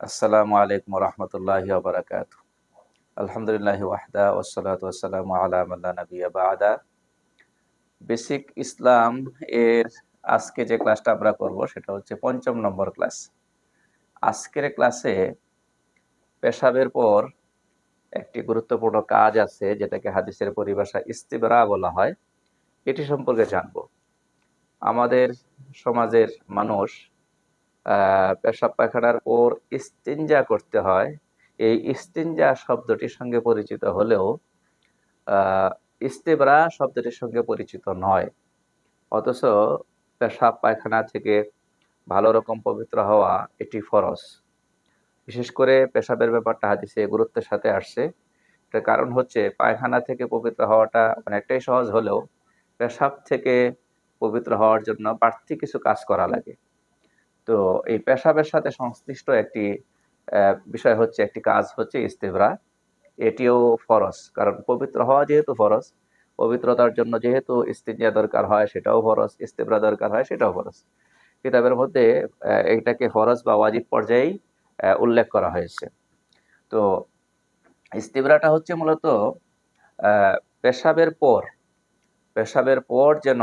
আসসালামু আলাইকুম রহমতুল্লাহি বারাকাত আলহামদুলিল্লাহ ওয়াহদা ওসালাত ওয়াসালাম আলা মাল্লা নবিয়া বাদা। বেসিক ইসলাম এর আজকে যে ক্লাসটা আমরা করব সেটা হচ্ছে পঞ্চম নম্বর ক্লাস। আজকের ক্লাসে পেশাবের পর একটি গুরুত্বপূর্ণ কাজ আছে যেটাকে হাদিসের পরিভাষা ইস্তিবরা বলা হয়। এটি সম্পর্কে জানব। আমাদের সমাজের মানুষ পেশাব পায়খানার পর ইস্তিনজা করতে হয়। এই ইস্তিনজা শব্দটির সঙ্গে পরিচিত হলেও ইস্তেবরা শব্দটির সঙ্গে পরিচিত নয়। অথচ পেশাব পায়খানা থেকে ভালো রকম পবিত্র হওয়া এটি ফরজ। বিশেষ করে পেশাবের ব্যাপারটা হাদিসে গুরুত্বের সাথে আসছে। এটার কারণ হচ্ছে পায়খানা থেকে পবিত্র হওয়াটা অনেকটাই সহজ হলেও পেশাব থেকে পবিত্র হওয়ার জন্য বাড়তি কিছু কাজ করা লাগে। তো এই পেশাবের সাথে সংশ্লিষ্ট একটি বিষয় হচ্ছে, একটি কাজ হচ্ছে ইস্তেবরা। এটিও ফরজ, কারণ পবিত্র হওয়া যেহেতু ফরজ, পবিত্রতার জন্য যেহেতু ইস্তিনজা দরকার হয়, সেটাও ফরজ, ইস্তেবরা দরকার হয়, সেটাও ফরজ। কিতাবের মধ্যে এটাকে ফরজ বা ওয়াজিব পর্যায়েই উল্লেখ করা হয়েছে। তো ইস্তিবরাটা হচ্ছে মূলত পেশাবের পর পেশাবের পর যেন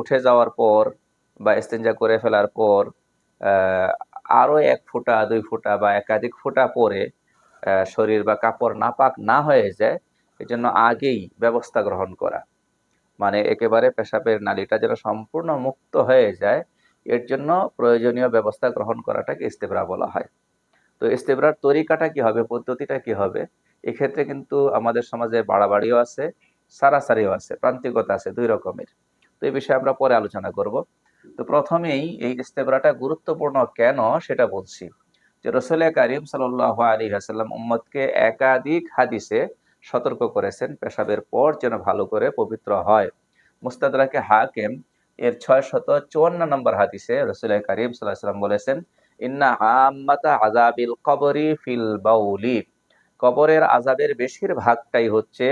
উঠে যাওয়ার পর বা ইস্তেঞ্জা করে ফেলার পর আরও এক ফোঁটা, দুই ফোঁটা বা একাধিক ফোঁটা পরে শরীর বা কাপড় নাপাক না হয়ে যায়, এজন্য আগেই ব্যবস্থা গ্রহণ করা। মানে একেবারে পেশাবের নালীটা যেন সম্পূর্ণ মুক্ত হয়ে যায়, এর জন্য প্রয়োজনীয় ব্যবস্থা গ্রহণ করাটাকে ইস্তেবরা বলা হয়। তো ইস্তেবরার তরিকাটা কি হবে, পদ্ধতিটা কি হবে, এক্ষেত্রে কিন্তু আমাদের সমাজে বাড়াবাড়িও আছে, সারাসারিও আছে, প্রান্তিকতা আছে, দুই রকমের। তো এই বিষয়ে আমরা পরে আলোচনা করব। তো প্রথমেই এই ইস্তেবরাটা গুরুত্বপূর্ণ কেন সেটা বলছি যে রসুল করিম সাল্লাহ আলী আসাল্লাম উম্মদকে একাধিক হাদিসে সতর্ক করেছেন পেশাবের পর যেন ভালো করে পবিত্র হয়। মুস্তাদরাকে হাকেম এর ছয় শত চুয়ান্ন নম্বর হাদিসে রসুল করিম সাল্লাহ সাল্লাম বলেছেন, ইন্না আম্মাতা আজাবিল কবরি ফিল বাউলি। কবরের আজাবের বেশিরভাগটাই হচ্ছে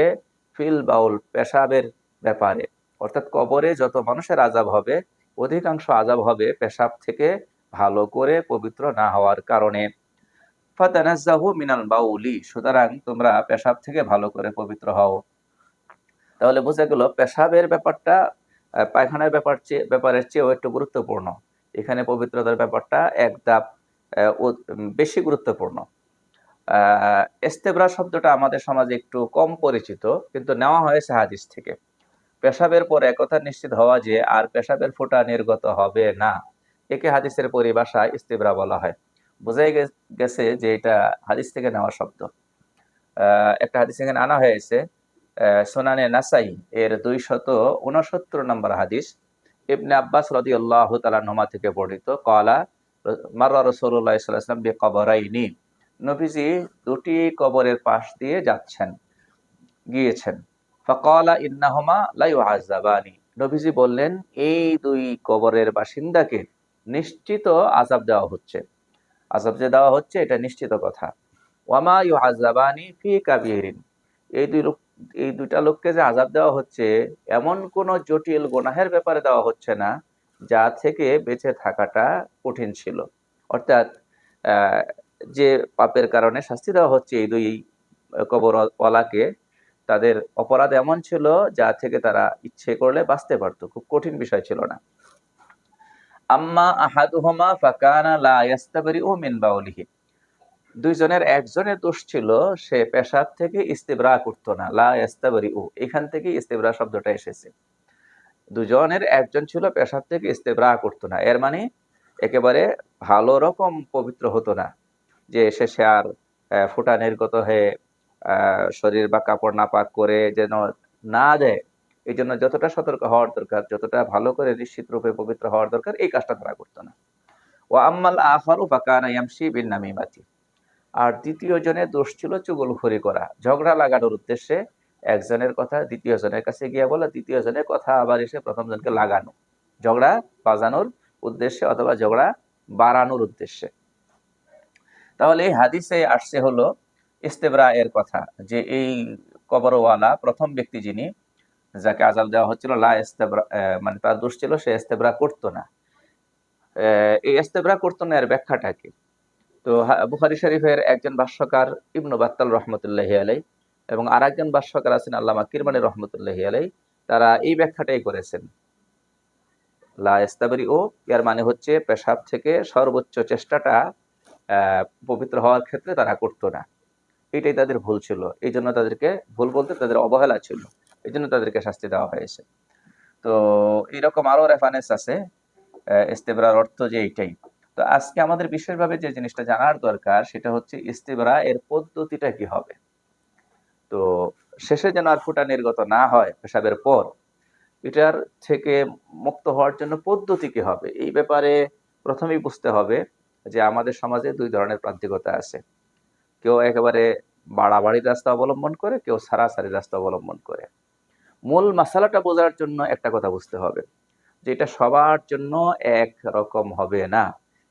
ফিল বাউল, পেশাবের ব্যাপারে। অর্থাৎ কবরে যত মানুষের আজাব হবে অধিকাংশ আজাব হবে পেশাব থেকে ভালো করে পবিত্র না হওয়ার কারণে। ফাতানাজ্জাহু মিনাল বাউলি সুতরাং তোমরা পেশাব থেকে ভালো করে পবিত্র হও। তাহলে বোঝা গেল পেশাবের ব্যাপারটা পায়খানার ব্যাপার চেয়ে ব্যাপারের চেয়েও একটু গুরুত্বপূর্ণ। এখানে পবিত্রতার ব্যাপারটা এক ধাপ আহ, ও- উম, বেশি গুরুত্বপূর্ণ। আহ ইস্তেবরা শব্দটা আমাদের সমাজে একটু কম পরিচিত কিন্তু নেওয়া হয়েছে হাদিস থেকে। পেশাবের পর একথা নিশ্চিত হওয়া যে আর পেশাবের ফোঁটা নির্গত হবে না। একে হাদিসের পরিভাষায় ইস্তেবরা বলা হয়। বোঝাই গেছে যে এটা হাদিস থেকে নেওয়া শব্দ। একটা হাদিস এখানে আনা হয়েছে। সোনানে নাসাই এর দুই শত উনসত্তর নম্বর হাদিস। ইবনে আব্বাস রদি আল্লাহ তালানহমা থেকে বর্ণিত। কলা মার্রা রসুল্লাহ সাল্লাম বে কবরাইনি নবীজি দুটি কবরের পাশ দিয়ে যাচ্ছেন, গিয়েছেন। ফকলা ইন্নাহমা লাইউ আজাবানি নবীজি বললেন, এই দুই কবরের বাসিন্দাকে নিশ্চিত আজাব দেওয়া হচ্ছে। আজাব যে দেওয়া হচ্ছে, এটা নিশ্চিত কথা। ওয়ামা ইউ আজাবানি ফি কাবিরিন। এই দুই লোক, এই দুইটা লোককে যে আজাব দেওয়া হচ্ছে, এমন কোন জটিল গোনাহের ব্যাপারে দেওয়া হচ্ছে না, যা থেকে বেঁচে থাকাটা কঠিন ছিল। অর্থাৎ যে পাপের কারণে শাস্তি দেওয়া হচ্ছে এই দুই কবরওয়ালাকে তাদের অপরাধ এমন ছিল যা থেকে তারা ইচ্ছে করলে বাঁচতে পারতো, খুব কঠিন বিষয় ছিল না। আম্মা আহাদুহমা ফাকানা লা ইয়াস্তাবরিউ মিন বাউলিহি। দুইজনের একজনের দোষ ছিল, সে পেশাব থেকে ইস্তেবরা করতো না। লা ইয়াস্তাবরিউ, এখান থেকে ইস্তেবরা শব্দটা এসেছে। দুজনের একজন ছিল, পেশাব থেকে ইস্তেবরা করতো না। এর মানে একেবারে ভালো রকম পবিত্র হতো না, যে শেষে আর ফোঁটা নির্গত হয়ে শরীর বা কাপড় নাপাক করে যেন না দেয় এই জন্য যতটা সতর্ক হওয়ার দরকার, যতটা ভালো করে নিশ্চিত রূপে পবিত্র হওয়ার দরকার, এই কাজটা তারা করতো না। ও আম্মাল আফারু ফাকানা ইয়ামশি বিন নামিমাতি। আর দ্বিতীয় জনের দোষ ছিল চুগলখড়ি করা, ঝগড়া লাগানোর উদ্দেশ্যে একজনের কথা দ্বিতীয় জনের কাছে গিয়ে বলা, দ্বিতীয় জনের কথা আবার এসে প্রথম জনকে লাগানো, ঝগড়া বাজানোর উদ্দেশ্যে অথবা ঝগড়া বাড়ানোর উদ্দেশ্যে। তাহলে এই হাদিসে আসছে হলো ইস্তেবরা এর কথা যে এই কবরওয়ালা প্রথম ব্যক্তি যিনি, যাকে আজাব দেওয়া হচ্ছিল, লা ইস্তেবরা মানে তার দোষ ছিল, সে ইস্তেবরা করতো না। এই ইস্তেবরা করতো না এর ব্যাখ্যাটা কি? তো বুখারী শরীফের একজন ভাষ্যকার ইবনু বাত্তাল রহমতুল্লাহি আলাই এবং আর একজন ভাষ্যকার আছেন আল্লামা কিরমানি রহমতুল্লাহি আলাই তারা এই ব্যাখ্যাটাই করেছেন। লা ইস্তাবরি ও, এর মানে হচ্ছে পেশাব থেকে সর্বোচ্চ চেষ্টাটা পবিত্র হওয়ার ক্ষেত্রে তারা করতো না। এটাই তাদের ভুল ছিল। এই জন্য তাদেরকে ভুল বলতে তাদের অবহেলা ছিল। এই জন্য তাদেরকে শাস্তি দেওয়া হয়েছে। তো এরকম আরও রেফারেন্স আছে ইস্তেবরার অর্থ যে এইটাই। তো আজকে আমাদের বিশেষভাবে যে জিনিসটা জানার দরকার, সেটা হচ্ছে ইস্তেবরা এর পদ্ধতিটা কি হবে। তো শেষে যেন আর ফুটা নির্গত না হয় পেশাবের পর, এটার থেকে মুক্ত হওয়ার জন্য পদ্ধতি কি হবে? এই ব্যাপারে প্রথমেই বুঝতে হবে যে আমাদের সমাজে দুই ধরনের প্রান্তিকতা আছে। কেউ একেবারে বাড়াবাড়ি রাস্তা অবলম্বন করে, কেউ সারাসারি রাস্তা অবলম্বন করে। মূল মশালাটা বোঝার জন্য একটা কথা বুঝতে হবে, যে এটা সবার জন্য এক রকম হবে না।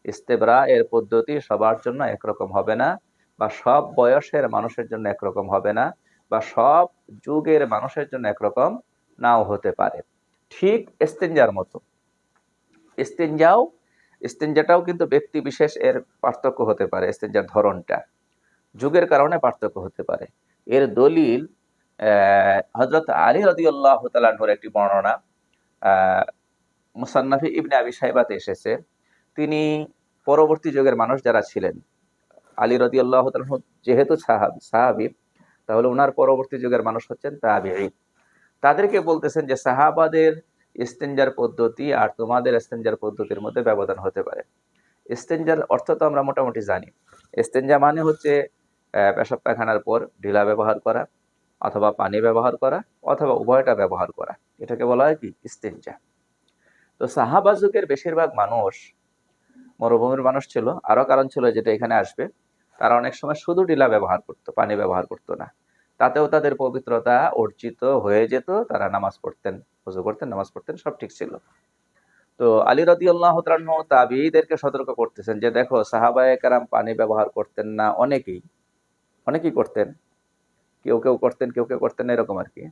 ইস্তেবরা এর পদ্ধতি সবার জন্য একরকম হবে না, বা সব বয়সের মানুষের জন্য একরকম হবে না, বা সব যুগের মানুষের জন্য একরকম নাও হতে পারে। ঠিক এস্তেঞ্জার মতো। এস্তেঞ্জাও এস্তেঞ্জাটাও কিন্তু ব্যক্তি বিশেষ এর পার্থক্য হতে পারে এস্তেঞ্জার ধরনটা। যুগের কারণে পার্থক্য হতে পারে। এর দলিল হজরত আলী রদিউল্লাহ তালাহুর একটি বর্ণনা মুসান্নাফি ইবনে আবি সাইবাতে এসেছে। তিনি পরবর্তী যুগের মানুষ যারা ছিলেন, আলী রদিউল্লাহ তালাহু যেহেতু সাহাবি সাহাবি, তাহলে ওনার পরবর্তী যুগের মানুষ হচ্ছেন তাবিঈ। তাদেরকে বলতেছেন যে, সাহাবাদের ইস্তেঞ্জার পদ্ধতি আর তোমাদের ইস্তেঞ্জার পদ্ধতির মধ্যে ব্যবধান হতে পারে। ইস্তেঞ্জার অর্থ তো আমরা মোটামুটি জানি। ইস্তেঞ্জা মানে হচ্ছে পেশাব পায়খানার পর ঢিলা ব্যবহার করা অথবা পানি ব্যবহার করা অথবা উভয়টা ব্যবহার করা। এটাকে বলা হয় কি? ইস্তেঞ্জা। তো সাহাবা যুগের বেশিরভাগ মানুষ, মরুভূমির মানুষ ছিল। আরও কারণ ছিল যেটা এখানে আসবে। তারা অনেক সময় শুধু ডিলা ব্যবহার করতো, পানি ব্যবহার করতো না। তাতেও তাদের পবিত্রতা অর্জিত হয়ে যেত। তারা নামাজ পড়তেন পুজো করতেন, নামাজ পড়তেন, সব ঠিক ছিল। তো আলী রদি আল্লাহ তাবিদেরকে সতর্ক করতেছেন যে, দেখো, সাহাবায়ে কারাম পানি ব্যবহার করতেন না অনেকেই। অনেকেই করতেন। কেউ কেউ করতেন, কেউ কেউ করতেন এরকম আর কি।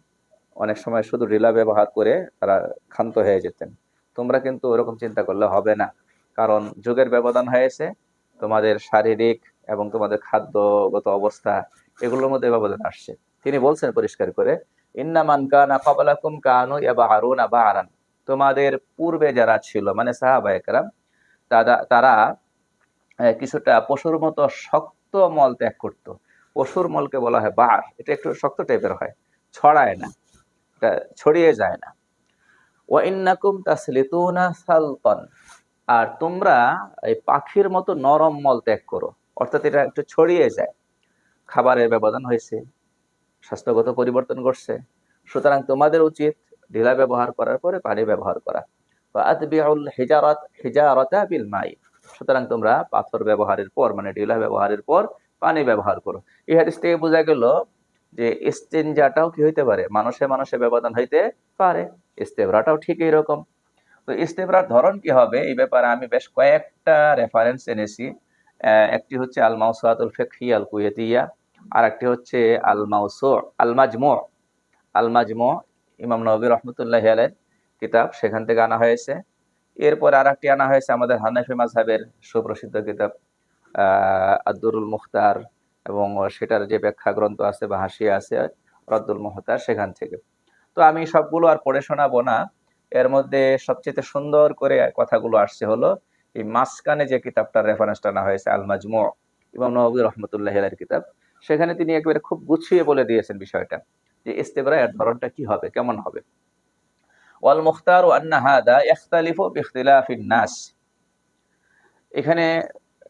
অনেক সময় শুধু রিলা ব্যবহার করে তারা ক্ষান্ত হয়ে যেতেন। তোমরা কিন্তু ওরকম চিন্তা করলে হবে না। কারণ যুগের ব্যবধান হয়েছে, তোমাদের শারীরিক এবং তোমাদের খাদ্যগত অবস্থা এগুলোর মধ্যে ব্যবধান আসছে। তিনি বলছেন পরিষ্কার করে ইন্না মান কানা কাবালাকুম কানু ইয়াবা আরুন আবা আরান তোমাদের পূর্বে যারা ছিল মানে সাহাবা একরাম, তারা তারা কিছুটা পশুর মতো শক্ত মল ত্যাগ করত। পশুর মলকে বলা হয় বার এটা একটু শক্ত টাইপের হয়। ছড়ায় না। এটা ছড়িয়ে যায় না। ওয়া ইন্নাকুম তাসলিতুনা সালতান। আর তোমরা এই পাখির মতো নরম মল ত্যাগ করো। অর্থাৎ এটা একটু ছড়িয়ে যায়। খাবারের ব্যবধান হয়েছে। স্বাস্থ্যগত পরিবর্তন ঘটছে। সুতরাং তোমাদের উচিত ঢিলা ব্যবহার করার পরে পানি ব্যবহার করা। আতবিউল হিজারাত হিজারাতা বিল মাই। সুতরাং তোমরা পাথর ব্যবহারের পর মানে ঢিলা ব্যবহারের পর পানি ব্যবহার করো। এই হাদিস থেকে বোঝা গেল যে ইস্তেঞ্জাটাও কি হইতে পারে? মানুষে মানুষে ব্যবধান হইতে পারে। ইস্তেবরাটাও ঠিক এইরকম। তো ইস্তেবরার ধরন কি হবে? এই ব্যাপারে আমি বেশ কয়েকটা রেফারেন্স এনেছি। একটি হচ্ছে আল মাউসুয়াতুল ফিকহি আল কুয়েতিয়া আর একটি হচ্ছে আল মাউসু আল মাজমু আল মাজমু ইমাম নবী রহমতুল্লাহ আলের কিতাব, সেখান থেকে আনা হয়েছে। এরপর আর একটি আনা হয়েছে আমাদের হানাফি মাযহাবের সুপ্রসিদ্ধ কিতাব। আহ আব্দুরুল মুখতার এবং সেটার যে ব্যাখ্যা গ্রন্থ আছে বা হাসিয়া আছে রদ্দুল মুখতার সেখান থেকে। তো আমি সবগুলো আর পড়ে শোনাবো না। এর মধ্যে সবচেয়ে সুন্দর করে কথাগুলো আসছে হলো, এই মাঝখানে যে কিতাবটার রেফারেন্সটা না হয়েছে আল মাজমু ইমাম নবী রহমতুল্লাহ আলের কিতাব, সেখানে তিনি একবারে খুব গুছিয়ে বলে দিয়েছেন বিষয়টা, যে ইস্তেবরা এর ধরনটা কি হবে, কেমন হবে। ওয়াল মুখতার ও আন্না হাদা ইখতালিফু বিখতিলাফিন নাস। এখানে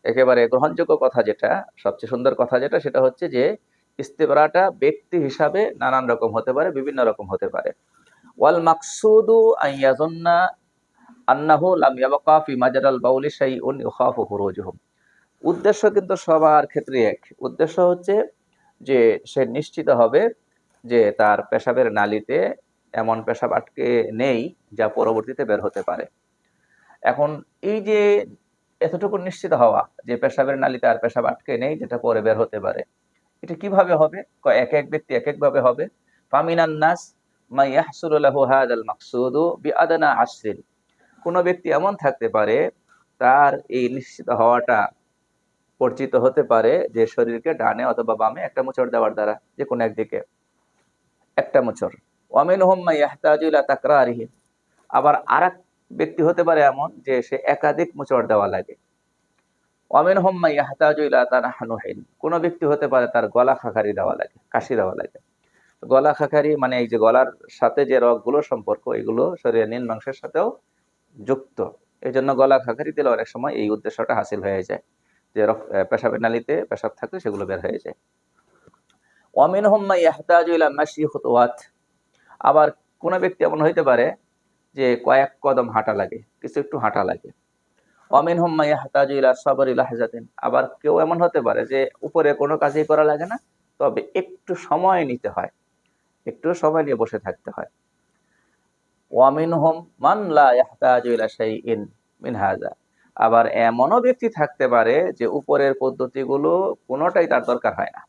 একেবারে গ্রহণযোগ্য কথা যেটা, সবচেয়ে সুন্দর কথা যেটা, সেটা হচ্ছে যে ইস্তেবরাটা ব্যক্তি হিসাবে নানান রকম হতে পারে, বিভিন্ন রকম হতে পারে। ওয়াল মাকসুদু আইয়াজুন্না আন্নাহু লাম ইয়াবকা ফি মাজারাল বাউলি শাইউন ইখাফু খুরুজুহুম উদ্দেশ্য কিন্তু সবার ক্ষেত্রে এক। উদ্দেশ্য হচ্ছে যে সে নিশ্চিত হবে যে তার পেশাবের নালিতে এমন পেশাব আটকে নেই যা পরবর্তীতে বের হতে পারে। এখন এই যে এতটুকু নিশ্চিত হওয়া যে পেশাবের নালিতে আর পেশাব আটকে নেই, যেটা পরে বের হতে পারে। এটা কীভাবে হবে? এক এক ব্যক্তি এক একভাবে হবে? ফামিনান নাস কোন ব্যক্তি এমন থাকতে পারে, তার এই নিশ্চিত হওয়াটা পরিচিত হতে পারে যে শরীরকে ডানে অথবা বামে একটা মোচড় দেওয়ার দ্বারা, যে কোনো একদিকে। একটা মোচড়। ওয়ামিন হোম্মা ইয়াহতাজুলা তাকরারিহি আবার আর ব্যক্তি হতে পারে এমন যে সে একাধিক মোচড় দেওয়া লাগে। ওয়ামিন হোম্মা ইয়াহতাজুলা তানাহানুহিন কোনো ব্যক্তি হতে পারে তার গলা খাখারি দেওয়া লাগে, কাশি দেওয়া লাগে। গলা খাখারি মানে এই যে গলার সাথে যে রগগুলো সম্পর্ক, এগুলো শরীরের নিম্নাংশের সাথেও যুক্ত। এই জন্য গলা খাখারি দিলে অনেক সময় এই উদ্দেশ্যটা হাসিল হয়ে যায়। যে পেশাবের নালীতে পেশাব থাকলে সেগুলো বের হয়ে যায়। ওয়ামিন হোম্মা ইয়াহতাজু ইলা মাশি খুতুওয়াত আবার কোনো ব্যক্তি এমন হইতে পারে যে কয়েক কদম হাঁটা লাগে, কিছু একটু হাঁটা লাগে। অমিন হোম্মা ইয়াহতাজু ইলা সবর লাহজাতিন। আবার কেউ এমন হতে পারে যে উপরে কোনো কাজই করা লাগে না, তবে একটু সময় নিতে হয়। একটু সময় নিয়ে বসে থাকতে হয়। ওয়ামিন হোম মান লা ইয়াহতাজু ইলা শাইইন মিন হাযা। আবার এমনও ব্যক্তি থাকতে পারে যে উপরের পদ্ধতিগুলো কোনোটাই তার দরকার হয় না।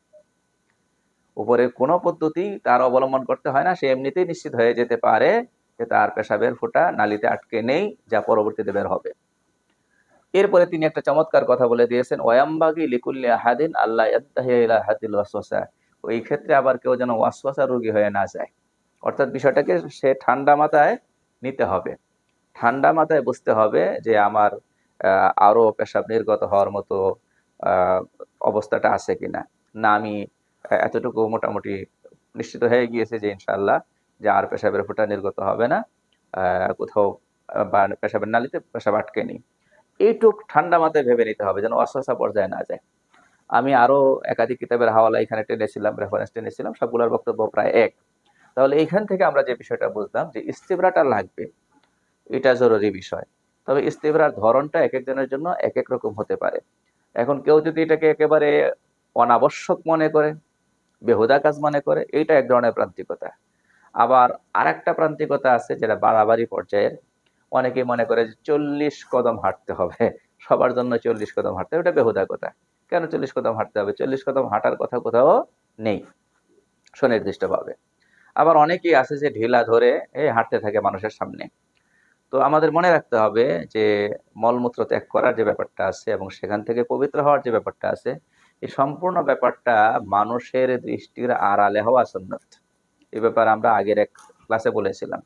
উপরের কোনো পদ্ধতি তার অবলম্বন করতে হয় না, সে এমনিতেই নিশ্চিত হয়ে যেতে পারে যে তার পেশাবের ফোঁটা নালিতে আটকে নেই যা পরবর্তীতে বের হবে। এরপরে তিনি একটা চমৎকার কথা বলে দিয়েছেন ওয়াম্বাগি লিকুল্লি আহাদিন আল্লাহ হাদিল ওয়াসওয়াসা। ওই ক্ষেত্রে আবার কেউ যেন ওয়াসওয়াসা রোগী হয়ে না যায়। অর্থাৎ বিষয়টাকে সে ঠান্ডা মাথায় নিতে হবে। ঠান্ডা মাথায় বুঝতে হবে যে আমার আহ, আরও পেশাব নির্গত হওয়ার মতো অবস্থাটা আছে কিনা। না আমি এতটুকু মোটামুটি নিশ্চিত হয়ে গিয়েছে যে ইনশাল্লাহ যে আর পেশাবের ফোঁটা নির্গত হবে না কোথাও বা পেশাবের নালিতে পেশাব আটকে নেই। এইটুক ঠান্ডা মাথায় ভেবে নিতে হবে যেন অস্বস্থা পর্যায়ে না যায়। আমি আরও একাধিক কিতাবের হাওয়ালা এখানে টেনেছিলাম রেফারেন্স টেনেছিলাম সবগুলোর বক্তব্য প্রায় এক। তাহলে এইখান থেকে আমরা যে বিষয়টা বুঝলাম যে ইস্তিবরাটা লাগবে, এটা জরুরি বিষয়। তবে ইস্তিবরার ধরনটা এক একজনের জন্য এক এক রকম হতে পারে। এখন কেউ যদি এটাকে একেবারে অনাবশ্যক মনে করে, বেহুদা কাজ মনে করে, এইটা এক ধরনের প্রান্তিকতা। আবার আরেকটা প্রান্তিকতা আছে যেটা বাড়াবাড়ি পর্যায়ের। অনেকে মনে করে যে চল্লিশ কদম হাঁটতে হবে, সবার জন্য চল্লিশ কদম হাঁটতে হবে ওটা বেহুদা কথা কেন চল্লিশ কদম হাঁটতে হবে? চল্লিশ কদম হাঁটার কথা কোথাও নেই সুনির্দিষ্টভাবে। আবার অনেকেই আছে যে ঢিলা ধরে এই হাঁটতে থাকে মানুষের সামনে। তো আমাদের মনে রাখতে হবে যে মলমূত্র ত্যাগ করার যে ব্যাপারটা আছে এবং সেখান থেকে পবিত্র হওয়ার যে ব্যাপারটা আছে, এই সম্পূর্ণ ব্যাপারটা মানুষের দৃষ্টির আড়ালে হওয়া সুন্নত। এই ব্যাপারে আমরা আগের এক ক্লাসে বলেছিলাম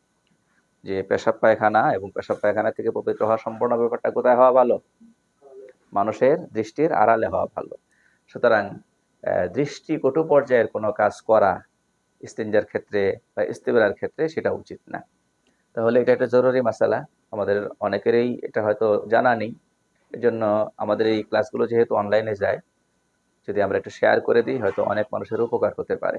যে পেশাব পায়খানা এবং পেশাব পায়খানা থেকে পবিত্র হওয়া সম্পূর্ণ ব্যাপারটা কোথায় হওয়া ভালো? মানুষের দৃষ্টির আড়ালে হওয়া ভালো। সুতরাং দৃষ্টি কটু পর্যায়ের কোনো কাজ করা ইস্তিনজার ক্ষেত্রে বা ইস্তেবেরার ক্ষেত্রে সেটা উচিত না। তাহলে এটা একটা জরুরি মাসালা। আমাদের অনেকেরই এটা হয়তো জানা নেই। এজন্য আমাদের এই ক্লাসগুলো যেহেতু অনলাইনে যায়, যদি আমরা একটু শেয়ার করে দিই, হয়তো অনেক মানুষের উপকার হতে পারে।